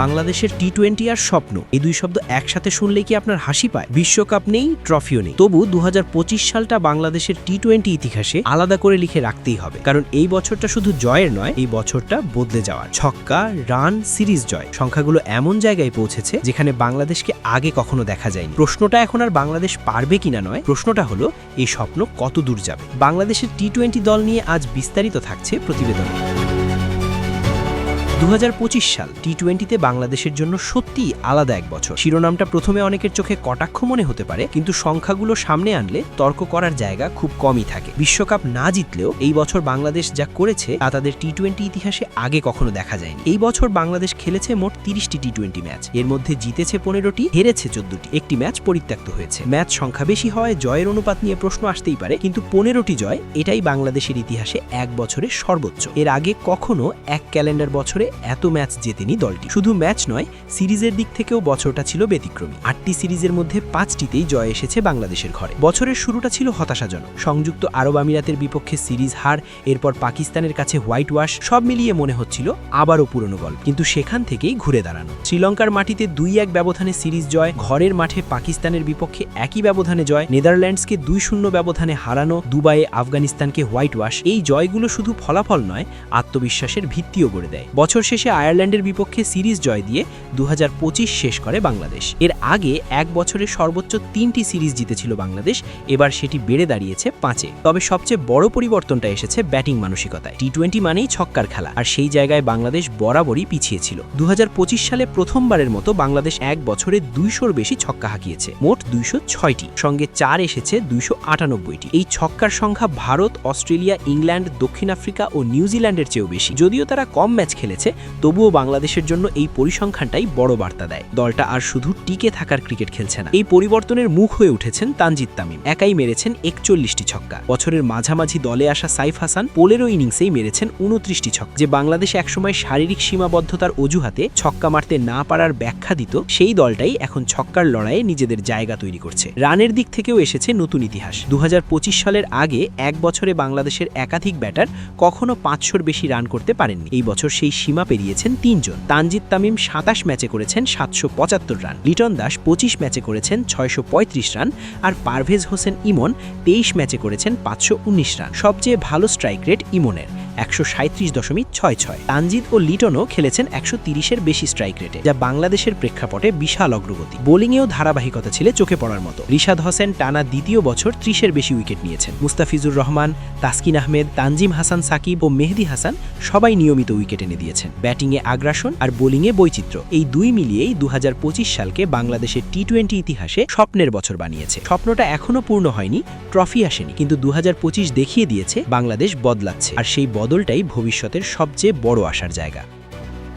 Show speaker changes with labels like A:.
A: বাংলাদেশের T twenty আর স্বপ্ন। এই দুই শব্দ একসাথে শুনলে কি আপনার হাসি পায়? বিশ্বকাপ নেই, ট্রফিও নেই। তবু দু হাজার পঁচিশ সালটা বাংলাদেশের টি টোয়েন্টি ইতিহাসে আলাদা করে লিখে রাখতেই হবে। কারণ এই বছরটা শুধু জয়ের নয়, এই বছরটা বদলে যাওয়ার। ছক্কা, রান, সিরিজ জয়। সংখ্যাগুলো এমন জায়গায় পৌঁছেছে যেখানে বাংলাদেশকে আগে কখনো দেখা যায়নি। প্রশ্নটা এখন আর বাংলাদেশ পারবে কিনা নয়, প্রশ্নটা হলো, এই স্বপ্ন কত দূর যাবে? বাংলাদেশের টি টোয়েন্টি দল নিয়ে আজ বিস্তারিত থাকছে প্রতিবেদনে। দু হাজার পঁচিশ সাল টি টোয়েন্টিতে বাংলাদেশের জন্য সত্যিই আলাদা এক বছর। শিরোনামটা প্রথমে অনেকের চোখে কটাক্ষ মনে হতে পারে, কিন্তু সংখ্যাগুলো সামনে আনলে তর্ক করার জায়গা খুব কমই থাকে। বিশ্বকাপ না জিতলেও এই বছর বাংলাদেশ যা করেছে তা তাদের টি টোয়েন্টি ইতিহাসে আগে কখনো দেখা যায়নি। এই বছর বাংলাদেশ খেলেছে মোট তিরিশটি টি টোয়েন্টি ম্যাচ। এর মধ্যে জিতেছে পনেরোটি, হেরেছে চোদ্দটি। একটি ম্যাচ পরিত্যক্ত হয়েছে। ম্যাচ সংখ্যা বেশি হওয়ায় জয়ের অনুপাত নিয়ে প্রশ্ন আসতেই পারে, কিন্তু পনেরোটি জয়, এটাই বাংলাদেশের ইতিহাসে এক বছরের সর্বোচ্চ। এর আগে কখনো এক ক্যালেন্ডার বছরে এত ম্যাচ জেতেনি দলটি। শুধু ম্যাচ নয়, সিরিজের দিক থেকেও বছরটা ছিল ব্যতিক্রমী। আটটি সিরিজের মধ্যে পাঁচটিতেই জয় এসেছে বাংলাদেশের ঘরে। বছরের শুরুটা ছিল হতাশাজনক। সংযুক্ত আরব আমিরাতের বিপক্ষে সিরিজ হার, এরপর পাকিস্তানের কাছে হোয়াইট ওয়াশ, সব মিলিয়ে মনে হচ্ছিল আবারও পুরনো গল্প। কিন্তু সেখান থেকেই ঘুরে দাঁড়ানো। শ্রীলঙ্কার মাটিতে দুই এক ব্যবধানে সিরিজ জয়, ঘরের মাঠে পাকিস্তানের বিপক্ষে একই ব্যবধানে জয়, নেদারল্যান্ডসকে দুই শূন্য ব্যবধানে হারানো, দুবাইয়ে আফগানিস্তানকে হোয়াইট ওয়াশ, এই জয়গুলো শুধু ফলাফল নয়, আত্মবিশ্বাসের ভিত্তিও গড়ে দেয়। বছর শেষে আয়ারল্যান্ডের বিপক্ষে সিরিজ জয় দিয়ে দু হাজার পঁচিশ শেষ করে বাংলাদেশ। এর আগে এক বছরে সর্বোচ্চ তিনটি সিরিজ জিতেছিল বাংলাদেশ, এবার সেটি বেড়ে দাঁড়িয়েছে পাঁচে। তবে সবচেয়ে বড় পরিবর্তনটা এসেছে ব্যাটিং মানসিকতায়। টি টোয়েন্টি মানেই ছক্কার খেলা, আর সেই জায়গায় বাংলাদেশ বরাবরই পিছিয়ে ছিল। দু হাজার পঁচিশ সালে প্রথমবারের মতো বাংলাদেশ এক বছরে দুইশোর বেশি ছক্কা হাঁকিয়েছে, মোট দুইশো ছয়টি। সঙ্গে চার এসেছে দুইশো আটানব্বইটি। এই ছক্কার সংখ্যা ভারত, অস্ট্রেলিয়া, ইংল্যান্ড, দক্ষিণ আফ্রিকা ও নিউজিল্যান্ডের চেয়েও বেশি। যদিও তারা কম ম্যাচ খেলেছে তবুও বাংলাদেশের জন্য এই পরিসংখ্যানটাই বড় বার্তা দেয়। দলটা আর শুধু টিকে থাকার ক্রিকেট খেলছে না। এই পরিবর্তনের মুখ হয়ে উঠেছেন তানজিদ তামিম। একাই মেরেছেন একচল্লিশটি ছক্কা। বছরের মাঝামাঝি দলে আসা সাইফ হাসান পনেরো ইনিংসেই মেরেছেন উনত্রিশটি ছক্কা। যে বাংলাদেশ একসময় শারীরিক সীমাবদ্ধতার অজুহাতে ছক্কা মারতে না পারার ব্যাখ্যা দিত, সেই দলটাই এখন ছক্কার লড়াইয়ে নিজেদের জায়গা তৈরি করছে। রানের দিক থেকেও এসেছে নতুন ইতিহাস। দু হাজার পঁচিশ সালের আগে এক বছরে বাংলাদেশের একাধিক ব্যাটার কখনো পাঁচশোর বেশি রান করতে পারেননি। এই বছর সেই সীমা পেরিয়েছেন তিনজন। তানজিদ তামিম সাতাশ ম্যাচে করেছেন সাতশো পঁচাত্তর রান। লিটন দাস পঁচিশ ম্যাচে করেছেন ছয়শো পঁয়ত্রিশ রান আর পারভেজ হোসেন ইমন তেইশ ম্যাচে করেছেন পাঁচশো উনিশ রান। সবচেয়ে ভালো স্ট্রাইক রেট ইমনের। একশো দশমিক ছয় ছয়। তানজিদ ও লিটনও খেলেছেন একশো তিরিশের বেশি স্ট্রাইক রেটে, যা বাংলাদেশের প্রেক্ষাপটে বিশাল অগ্রগতি। বোলিংয়েও ধারাবাহিকতা ছিল চোখে পড়ার মতো। রিশাদ হোসেন টানা দ্বিতীয় বছর ত্রিশের বেশি উইকেট নিয়েছেন। মুস্তাফিজুর রহমান, তাসকিন আহমেদ, তানজিম হাসান সাকিব ও মেহেদি হাসান সবাই নিয়মিত উইকেট এনে দিয়েছেন। ব্যাটিংয়ে আগ্রাসন আর বোলিংয়ে বৈচিত্র্য, এই দুই মিলিয়েই দু হাজার পঁচিশ সালকে বাংলাদেশের টি টোয়েন্টি ইতিহাসে স্বপ্নের বছর বানিয়েছে। স্বপ্নটা এখনও পূর্ণ হয়নি, ট্রফি আসেনি, কিন্তু দু হাজার পঁচিশ দেখিয়ে দিয়েছে বাংলাদেশ বদলাচ্ছে, আর সেই বদলটাই ভবিষ্যতের সবচেয়ে বড় আশার জায়গা।